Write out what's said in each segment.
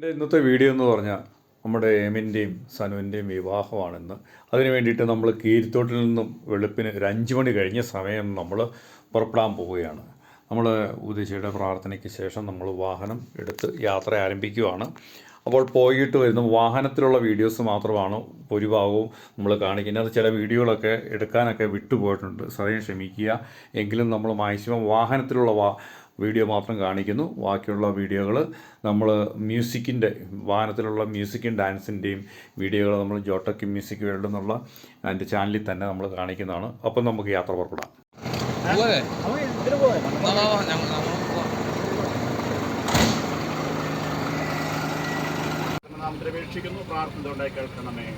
എന്റെ ഇന്നത്തെ വീഡിയോ എന്ന് പറഞ്ഞാൽ നമ്മുടെ എമിന്റെയും സനുവിന്റെയും വിവാഹമാണെന്ന്. അതിന് വേണ്ടിയിട്ട് നമ്മൾ കീരിത്തോട്ടിൽ നിന്നും വെളുപ്പിന് ഒരു അഞ്ച് മണി കഴിഞ്ഞ സമയം നമ്മൾ പുറപ്പെടാൻ പോവുകയാണ്. നമ്മൾ ഉദ്ദേശിയുടെ പ്രാർത്ഥനയ്ക്ക് ശേഷം നമ്മൾ വാഹനം എടുത്ത് യാത്ര ആരംഭിക്കുകയാണ് അപ്പോൾ പോയിട്ട് വരുന്ന വാഹനത്തിലുള്ള വീഡിയോസ് മാത്രമാണ് ഭൂരിഭാഗവും നമ്മൾ കാണിക്കുന്നത്. ചില വീഡിയോകളൊക്കെ എടുക്കാനൊക്കെ വിട്ടുപോയിട്ടുണ്ട്. സദയം ക്ഷമിക്കുക. എങ്കിലും നമ്മൾ മാക്സിമം വാഹനത്തിലുള്ള വാ വീഡിയോ മാത്രം കാണിക്കുന്നു. ബാക്കിയുള്ള വീഡിയോകൾ നമ്മൾ മ്യൂസിക്കിന്റെ വാഹനത്തിലുള്ള മ്യൂസിക്കും ഡാൻസിന്റെയും വീഡിയോകൾ നമ്മൾ ജോട്ടക്കി മ്യൂസിക് വേൾഡ് എന്നുള്ള അതിന്റെ ചാനലിൽ തന്നെ നമ്മൾ കാണിക്കുന്നതാണ്. അപ്പം നമുക്ക് യാത്ര പുറപ്പെടാം. നാം പ്രാർത്ഥന ഉണ്ടായി കേൾക്കണമേ.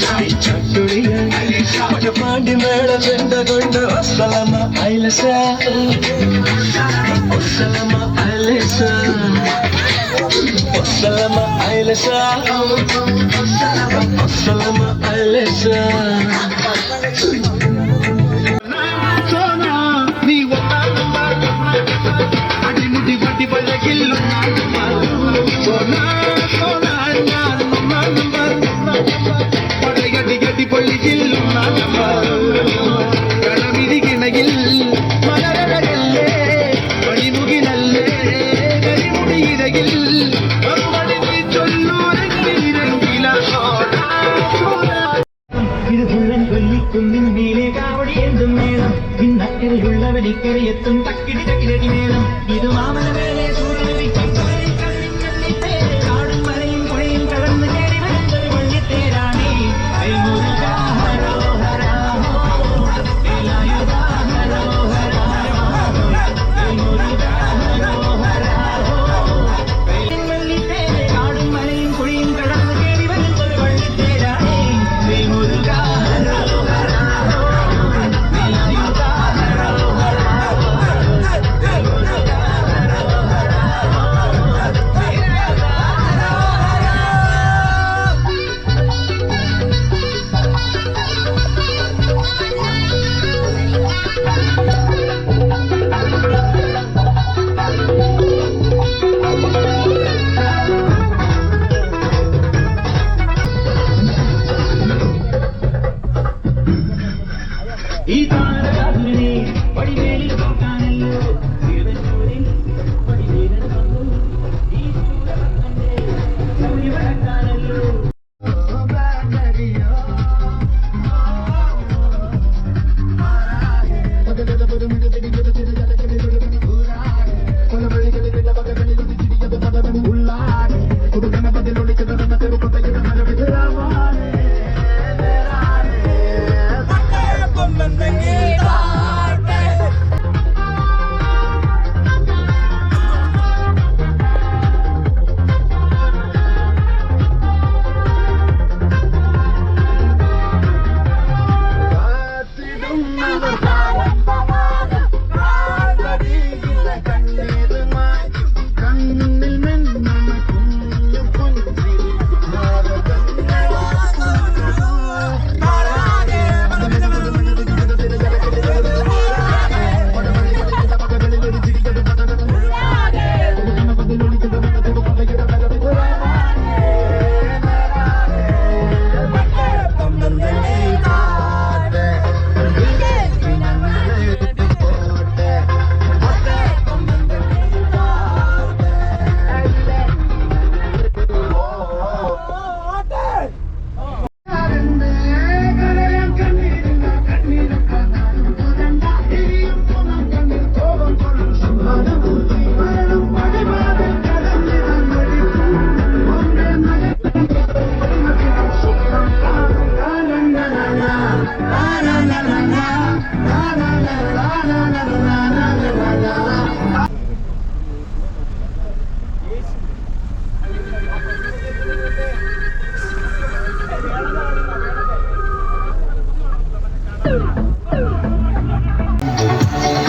ചട്ടുടിയ പാണ്ടി മേള ചെണ്ട കൊണ്ട് അസലമ അയലസ അസലമ അയലസ അസലമ അയലസ അസലമ അയലസ అడిముడి వడ్డి పల్లకిల్లు నాటు మాలు never Superpower.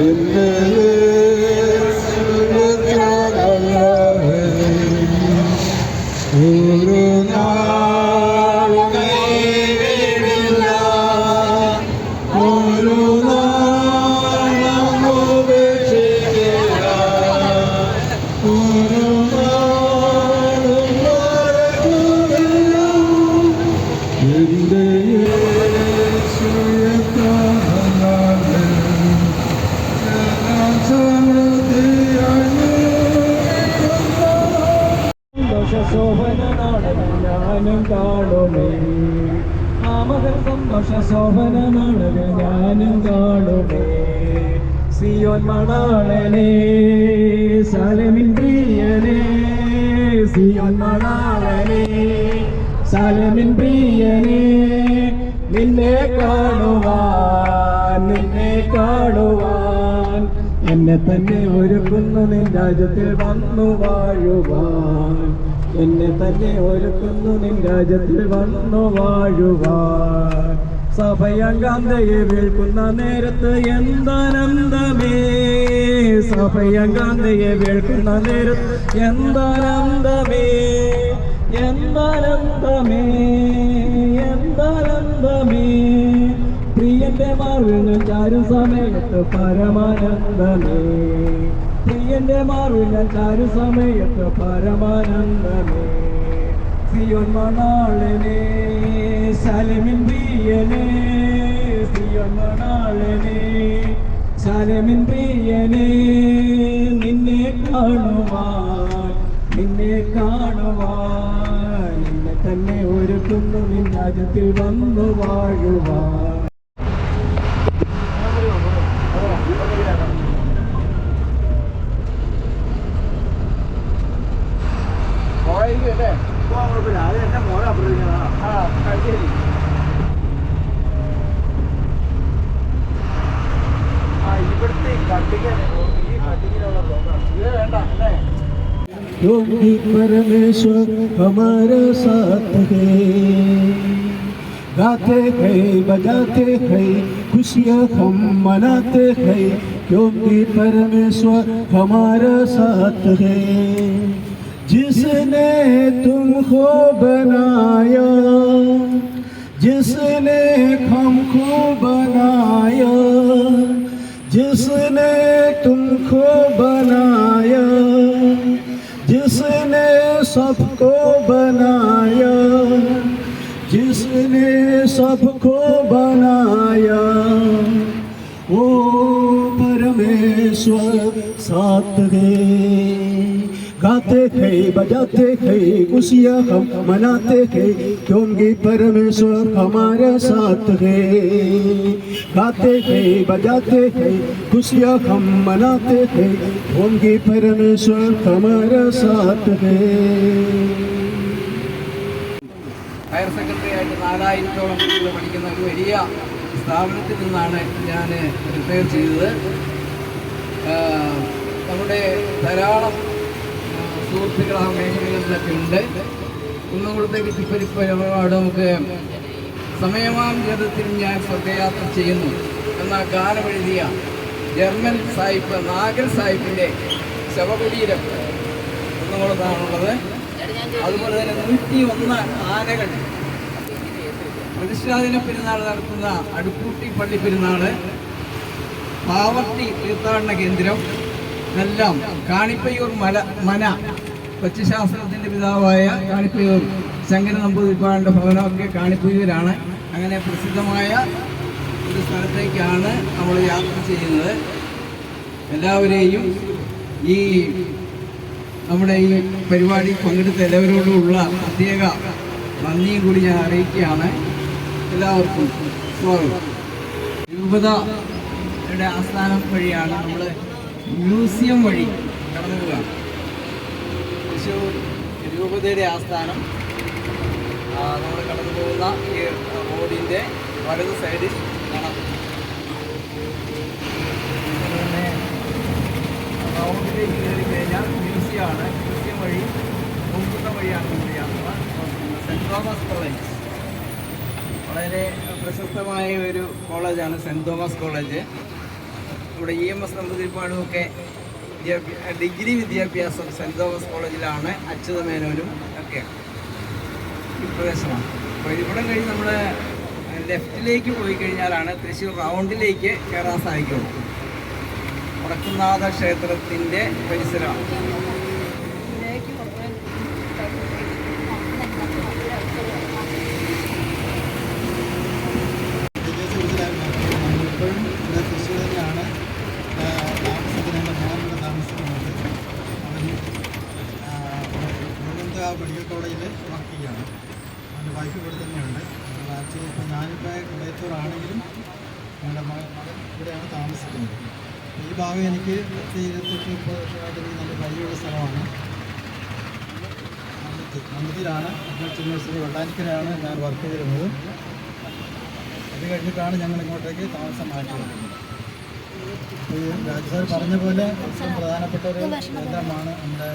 എന്നെ ഞാനും കാണുമേ ആമകൾ സന്തോഷ ശോഭന നാളുകൾ ഞാനും കാണുമേ സിയോൻ മണാളനെ സലമിൻ പ്രിയനെ. സിയോൻ മണാളനെ സലമിൻ പ്രിയനെ നിന്നെ കാണുവാൻ നിന്നെ കാണുവാൻ. എന്നെ തന്നെ ഒരുക്കുന്നു നിൻ രാജ്യത്തിൽ വന്നു വാഴുവാൻ. എന്നെ തന്നെ ഒരുക്കുന്നു നിൻ രാജ്യത്തിൽ വന്നു വാഴുവാൻ. സഭയങ്കാന്തയെ വീഴ്ക്കുന്ന നേരത്ത് എന്താനന്ദമേ? സഭയങ്കാന്തയെ വീഴ്ക്കുന്ന നേരത്ത് എന്താനന്ദമേ? എന്താനന്ദമേ? എന്താനന്ദമേ? പ്രിയന്റെ മാർഗങ്ങൾ ചാരും സമയത്ത് പരമാനന്ദമേ. പ്രിയന്റെ മാറില്ല ചാരു സമയത്ത് പരമാനന്ദമേ സിയോൻ മണാളനെ ശലമിൻ പ്രിയനെ സിയോൻ മണാളനെ ശലമിൻ പ്രിയനെ നിന്നെ കാണുവാൻ നിന്നെ കാണുവാൻ. നിന്നെ തന്നെ ഒരുക്കുന്നു നിൻ രാജ്യത്തിൽ വന്നു വാഴുവാൻ. योगी परमेश्वर हमारा साथ है। गाते हैं, बजाते हैं, खुशियाँ हम मनाते हैं, क्योंकि परमेश्वर हमारा साथ है। जिसने तुमको बनाया, जिसने हमको बनाया, जिसने तुमको बनाया जिसने सबको बनाया जिसने सबको बनाया ओ परमेश्वर साथ है गाते हैं बजाते हैं खुशियाँ हम मनाते हैं क्योंकि परमेश्वर हमारे साथ है गाते हैं बजाते हैं खुशियाँ हम मनाते हैं क्योंकि परमेश्वर हमारा साथ है ഹയർ സെക്കൻഡറി ആയിട്ട് നാലായിരത്തോളം കുട്ടികൾ പഠിക്കുന്ന ഒരു വലിയ സ്ഥാപനത്തിൽ നിന്നാണ് ഞാൻ റിട്ടയർ ചെയ്തത് ആ, നമ്മുടെ ധാരാളം ആ, സുഹൃത്തുക്കൾ ആ മേഖലകളിലൊക്കെ ഉണ്ട്. കുന്നംകുളത്തേക്ക് തിപ്പരിപ്പരപാട് നമുക്ക് സമയമാം ജീവിതത്തിൽ ഞാൻ സ്വർഗയാത്ര ചെയ്യുന്നു. എന്ന ഗാനമെഴുതിയ ജർമ്മൻ സാഹിബ് നാഗർ സാഹിബിന്റെ ശവകുടീരം കുന്നുകൂടത്താണുള്ളത് അതുപോലെ തന്നെ നൂറ്റി ഒന്ന് ആനകൾ. പ്രതിഷ്ഠാദിന പെരുന്നാൾ നടത്തുന്ന അടുക്കൂട്ടി പള്ളി പെരുന്നാൾ പാവർട്ടി തീർത്ഥാടന കേന്ദ്രം ഇതെല്ലാം കാണിപ്പയ്യൂർ മല മന കൊച്ചുശാസ്ത്രത്തിന്റെ പിതാവായ കാണിപ്പുയൂർ ശങ്കര നമ്പൂതിരിപ്പാടിന്റെ ഭവനമൊക്കെ കാണിപ്പുയൂരാണ് അങ്ങനെ പ്രസിദ്ധമായ ഒരു സ്ഥലത്തേക്കാണ് നമ്മൾ യാത്ര ചെയ്യുന്നത്. എല്ലാവരെയും ഈ നമ്മുടെ ഈ പരിപാടി പങ്കെടുത്ത എല്ലാവരോടുമുള്ള പ്രത്യേക നന്ദിയും കൂടി ഞാൻ അറിയിക്കുകയാണ്. എല്ലാവർക്കും സ്വാഗതം. രൂപതയുടെ ആസ്ഥാനം വഴിയാണ് നമ്മൾ മ്യൂസിയം വഴി കടന്നു പോവുകയാണ് തൃശ്ശൂർ രൂപതയുടെ ആസ്ഥാനം നമ്മൾ കടന്നു പോകുന്ന ഈ റോഡിന്റെ വലത് സൈഡിൽ കാണാം. പിന്നെ റൗണ്ടിലേക്ക് കയറി കഴിഞ്ഞാൽ മ്യൂസിയമാണ്. മ്യൂസിയം വഴി പൂക്കുട്ട വഴിയാണ് നമ്മുടെ യാത്ര സെന്റ് തോമസ് കോളേജ്. വളരെ പ്രശസ്തമായ ഒരു കോളേജാണ് സെന്റ് തോമസ് കോളേജ്. ഇവിടെ ഇ എം എസ് നമ്പൂതിരിപ്പാടുമൊക്കെ വിദ്യാഭ്യാ ഡിഗ്രി വിദ്യാഭ്യാസം സെന്റ് തോമസ് കോളേജിലാണ് അച്യുത മേനോനും ഒക്കെ ഈ പ്രദേശമാണ് അപ്പോൾ ഇവിടെ കഴിഞ്ഞ് നമ്മൾ ലെഫ്റ്റിലേക്ക് പോയി കഴിഞ്ഞാലാണ് തൃശ്ശൂർ റൗണ്ടിലേക്ക് കയറാൻ സാധിക്കുള്ളൂ. വടക്കുന്നാഥ ക്ഷേത്രത്തിന്റെ പരിസരമാണ് ഇപ്പോഴും ഇവിടെ തൃശ്ശൂർ തന്നെയാണ് ആ, താമസിക്കുന്നത് എന്റെ മോൻ ഇവിടെ താമസിക്കുന്നുണ്ട് അവൻ ഗോവിന്ദ മെഡിക്കൽ കോളേജിൽ വർക്ക് ചെയ്യാണ് അവന്റെ വൈഫ് ഇവിടെ തന്നെയുണ്ട് അപ്പോൾ ആക്ച്വലി ഇപ്പോൾ ഞാനിപ്പോൾ ഉദയത്തൂറാണെങ്കിലും എന്റെ മകൻ മകൻ ഇവിടെയാണ് താമസിക്കുന്നത് ഈ ഭാഗം എനിക്ക് പത്ത് മുപ്പത് വർഷമായിട്ട് എനിക്ക് നല്ല പരിചയമുള്ള സ്ഥലമാണ്. മന്ദിരാണ് യൂണിവേഴ്സിറ്റി വെള്ളാനിക്കലാണ് ഞാൻ വർക്ക് ചെയ്തിരുന്നത്. അത് കഴിഞ്ഞിട്ടാണ് ഞങ്ങൾ ഇങ്ങോട്ടേക്ക് താമസം മാറ്റിയത്. ഈ പറഞ്ഞ പോലെ ഏറ്റവും പ്രധാനപ്പെട്ട ഒരു കേന്ദ്രമാണ് നമ്മുടെ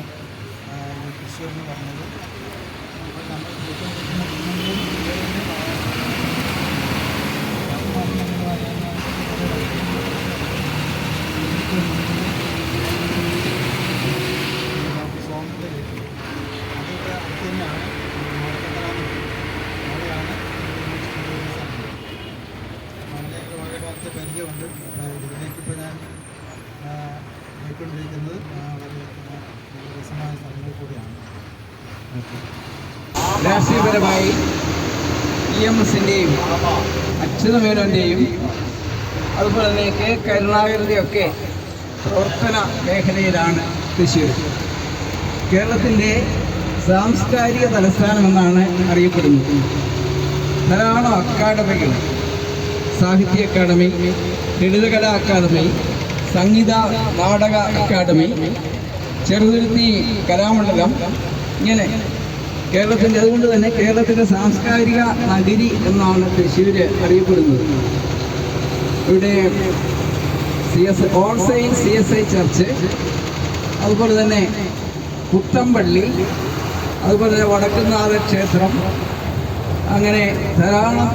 തൃശ്ശൂർ എന്ന് പറഞ്ഞത് നമ്മൾ കാലത്തെ ഇതിലേക്ക് ഇപ്പോൾ ഞാൻ പോയിക്കൊണ്ടിരിക്കുന്നത് വളരെ രസമായ സ്ഥലങ്ങൾ കൂടിയാണ്. രാഷ്ട്രീയപരമായി ഇ എം എസിന്റെയും അച്യുതമേനോന്റെയും അതുപോലെ തന്നെ കെ കരുണാകരന്റെയൊക്കെ പ്രവർത്തന മേഖലയിലാണ് തൃശ്ശൂർ. കേരളത്തിന്റെ സാംസ്കാരിക തലസ്ഥാനം എന്നാണ് അറിയപ്പെടുന്നത്. ധാരാളം അക്കാഡമികൾ സാഹിത്യ academy Lalithakala academy Sangeetha Nataka academy Cheruthuruthy Kalamandalam ഇങ്ങനെ കേരളത്തിന്റെ അതുകൊണ്ട് തന്നെ കേരളത്തിന്റെ സാംസ്കാരിക നഗരി എന്നാണ് തൃശ്ശൂർ അറിയപ്പെടുന്നത്. ഇവിടെ C S all saint C S I church അതുപോലെ തന്നെ പുത്തമ്പള്ളി അതുപോലെ തന്നെ വടക്കുന്നാഥ ക്ഷേത്രം അങ്ങനെ ധാരാളം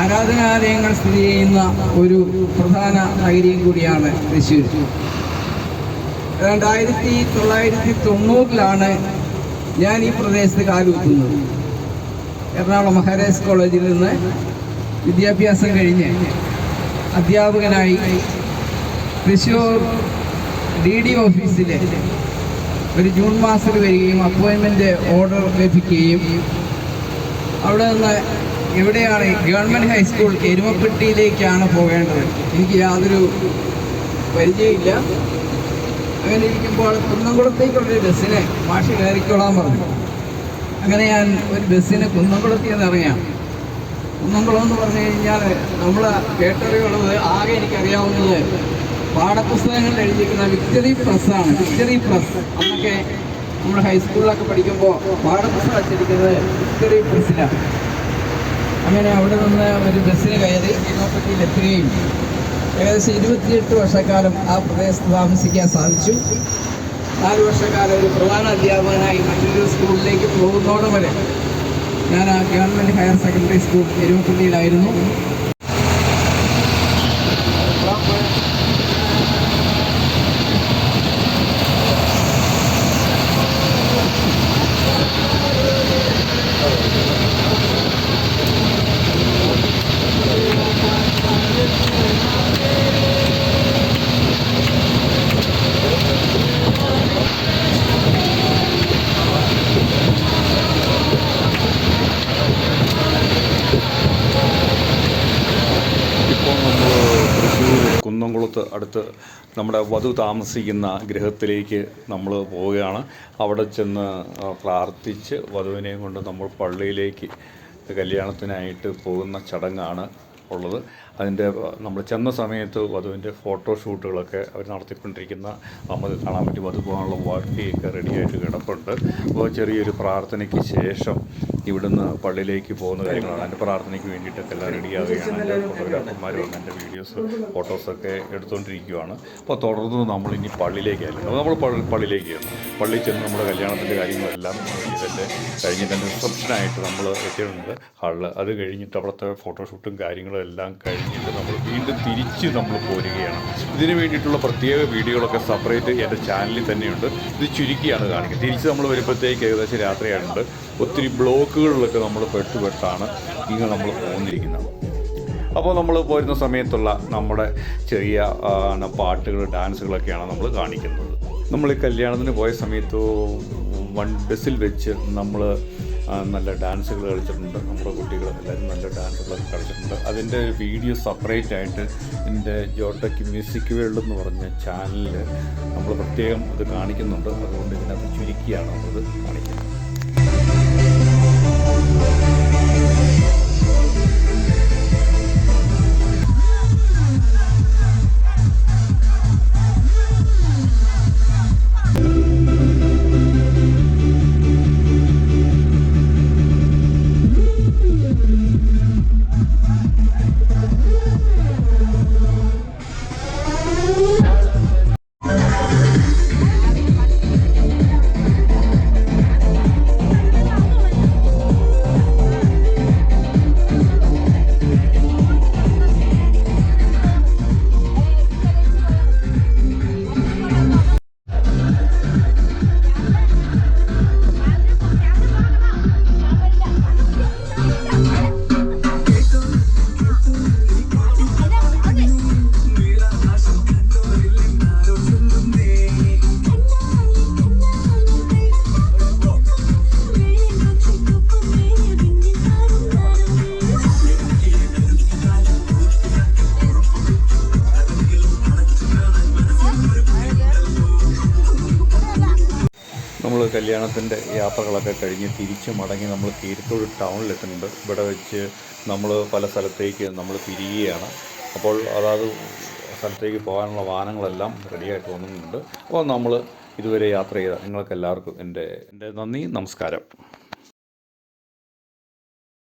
ആരാധനാലയങ്ങൾ സ്ഥിതി ചെയ്യുന്ന ഒരു പ്രധാന നഗരിയും കൂടിയാണ് തൃശ്ശൂർ. രണ്ടായിരത്തി തൊള്ളായിരത്തി തൊണ്ണൂറിലാണ് ഞാൻ ഈ പ്രദേശത്ത് കാലുകുത്തുന്നത് എറണാകുളം മഹാരാജ് കോളേജിൽ നിന്ന് വിദ്യാഭ്യാസം കഴിഞ്ഞ് അധ്യാപകനായി തൃശ്ശൂർ ഡി ഡി ഓഫീസിലെ ഒരു ജൂൺ മാസത്തിൽ വരികയും അപ്പോയിൻമെന്റ് ഓർഡർ ലഭിക്കുകയും അവിടെ നിന്ന് എവിടെയാണ് ഗവൺമെന്റ് ഹൈസ്കൂൾ എരുമപ്പെട്ടിയിലേക്കാണ് പോകേണ്ടത്? എനിക്ക് യാതൊരു പരിചയമില്ല അങ്ങനെ ഇരിക്കുമ്പോൾ കുന്നംകുളത്തേക്കുള്ളൊരു ബസ്സിനെ മാഷ് കയറിക്കോളാൻ പറഞ്ഞു. അങ്ങനെ ഞാൻ ഒരു ബസ്സിന് കുന്നംകുളത്തിൽ നിന്ന് ഇറങ്ങിയാണ്. കുന്നംകുളം എന്ന് പറഞ്ഞു കഴിഞ്ഞാൽ നമ്മൾ കേട്ടറിവുള്ളത് ആകെ എനിക്കറിയാവുന്നത് പാഠപുസ്തകങ്ങളിൽ എഴുതിയിരിക്കുന്ന വിക്ടറി പ്രസ്സാണ് വിക്ടറി പ്രസ്. അന്നൊക്കെ നമ്മൾ ഹൈസ്കൂളിലൊക്കെ പഠിക്കുമ്പോൾ പാഠപുസ്തകം അച്ചടിക്കുന്നത് വിക്ടറി പ്രസ്സിലാണ്. അങ്ങനെ അവിടെ നിന്ന് ഒരു ബസ്സിന് കയറി എത്തുകയും ഏകദേശം ഇരുപത്തിയെട്ട് വർഷക്കാലം ആ പ്രദേശത്ത് താമസിക്കാൻ സാധിച്ചു. നാല് വർഷക്കാലം ഒരു പ്രധാന അധ്യാപകനായി മറ്റൊരു സ്കൂളിലേക്ക് പോകുന്നോടെ വരെ ഞാൻ ആ ഗവൺമെന്റ് ഹയർ സെക്കൻഡറി സ്കൂൾ എരുമപ്പള്ളിയിലായിരുന്നു ഇപ്പോൾ നമ്മൾ തൃശ്ശൂർ അടുത്ത് നമ്മുടെ വധു താമസിക്കുന്ന ഗൃഹത്തിലേക്ക് നമ്മൾ പോവുകയാണ്. അവിടെ ചെന്ന് പ്രാർത്ഥിച്ച് വധുവിനെയും കൊണ്ട് നമ്മൾ പള്ളിയിലേക്ക് കല്യാണത്തിനായിട്ട് പോകുന്ന ചടങ്ങാണ് ഉള്ളത്. അതിന്റെ നമ്മൾ ചെന്ന സമയത്ത് വധുവിന്റെ ഫോട്ടോഷൂട്ടുകളൊക്കെ അവർ നടത്തിക്കൊണ്ടിരിക്കുന്ന നമുക്ക് കാണാൻ പറ്റും വധു പോകാനുള്ള വാട്ടിയൊക്കെ റെഡിയായിട്ട് കിടപ്പുണ്ട്. അപ്പോൾ ചെറിയൊരു പ്രാർത്ഥനയ്ക്ക് ശേഷം ഇവിടുന്ന് പള്ളിയിലേക്ക് പോകുന്ന കാര്യങ്ങളാണ്. എന്റെ പ്രാർത്ഥനയ്ക്ക് വേണ്ടിയിട്ടൊക്കെ എല്ലാം റെഡിയാവുകയാണ് എന്റെ ഫോട്ടോഗ്രാഫർമാർ വന്ന് എന്റെ വീഡിയോസ് ഫോട്ടോസൊക്കെ എടുത്തുകൊണ്ടിരിക്കുകയാണ് അപ്പോൾ തുടർന്ന് നമ്മൾ ഇനി പള്ളിയിലേക്കായിരുന്നു. അപ്പോൾ നമ്മൾ പള്ളി പള്ളിയിലേക്ക് പള്ളി പള്ളിയിൽ ചെന്ന് നമ്മുടെ കല്യാണത്തിന്റെ കാര്യങ്ങളെല്ലാം ഇതിന്റെ കഴിഞ്ഞിട്ട് എന്റെ റിസപ്ഷനായിട്ട് നമ്മൾ എത്തിയിട്ടുണ്ട്. ഹാളിൽ അത് കഴിഞ്ഞിട്ട് അവിടുത്തെ ഫോട്ടോഷൂട്ടും കാര്യങ്ങളും എല്ലാം കഴിഞ്ഞിട്ട് നമ്മൾ വീണ്ടും തിരിച്ച് നമ്മൾ പോരുകയാണ്. ഇതിന് വേണ്ടിയിട്ടുള്ള പ്രത്യേക വീഡിയോകളൊക്കെ സെപ്പറേറ്റ് എന്റെ ചാനലിൽ തന്നെയുണ്ട്. ഇത് ചുരുക്കിയാണ് കാണിക്കുന്നത്. തിരിച്ച് നമ്മൾ വരുമ്പോഴത്തേക്ക് ഏകദേശം രാത്രിയായിട്ടുണ്ട്. ഒത്തിരി ബ്ലോക്കുകളിലൊക്കെ നമ്മൾ പെട്ടുപെട്ടാണ് ഇങ്ങനെ നമ്മൾ പോന്നിരിക്കുന്നത്. അപ്പോൾ നമ്മൾ പോരുന്ന സമയത്തുള്ള നമ്മുടെ ചെറിയ പാട്ടുകൾ ഡാൻസുകളൊക്കെയാണ് നമ്മൾ കാണിക്കുന്നത്. നമ്മൾ ഈ കല്യാണത്തിന് പോയ സമയത്ത് വൺ ബസ്സിൽ വെച്ച് നമ്മൾ നല്ല ഡാൻസുകൾ കളിച്ചിട്ടുണ്ട്. നമ്മുടെ കുട്ടികൾ എല്ലാവരും നല്ല ഡാൻസുകളൊക്കെ കളിച്ചിട്ടുണ്ട്. അതിന്റെ വീഡിയോ സെപ്പറേറ്റ് ആയിട്ട് എന്റെ ജോട്ടയ്ക്ക് മ്യൂസിക് വേൾഡ് എന്ന് പറഞ്ഞ ചാനലിൽ നമ്മൾ പ്രത്യേകം അത് കാണിക്കുന്നുണ്ട്. അതുകൊണ്ട് ഇതിനകത്ത് ചുരുക്കിയാണ് നമ്മളത് കാണിക്കുന്നത്. കല്യാണത്തിന്റെ യാത്രകളൊക്കെ കഴിഞ്ഞ് തിരിച്ച് മടങ്ങി നമ്മൾ കീരിത്തോട് ടൗണിലെത്തുന്നുണ്ട്. ഇവിടെ വെച്ച് നമ്മൾ പല സ്ഥലത്തേക്ക് നമ്മൾ തിരിയുകയാണ്. അപ്പോൾ അതാത് സ്ഥലത്തേക്ക് പോകാനുള്ള വാഹനങ്ങളെല്ലാം റെഡിയായിട്ട് വന്നിട്ടുണ്ട്. അപ്പോൾ നമ്മൾ ഇതുവരെ യാത്ര ചെയ്ത നിങ്ങൾക്ക് എല്ലാവർക്കും എന്റെ എന്റെ നന്ദി നമസ്കാരം.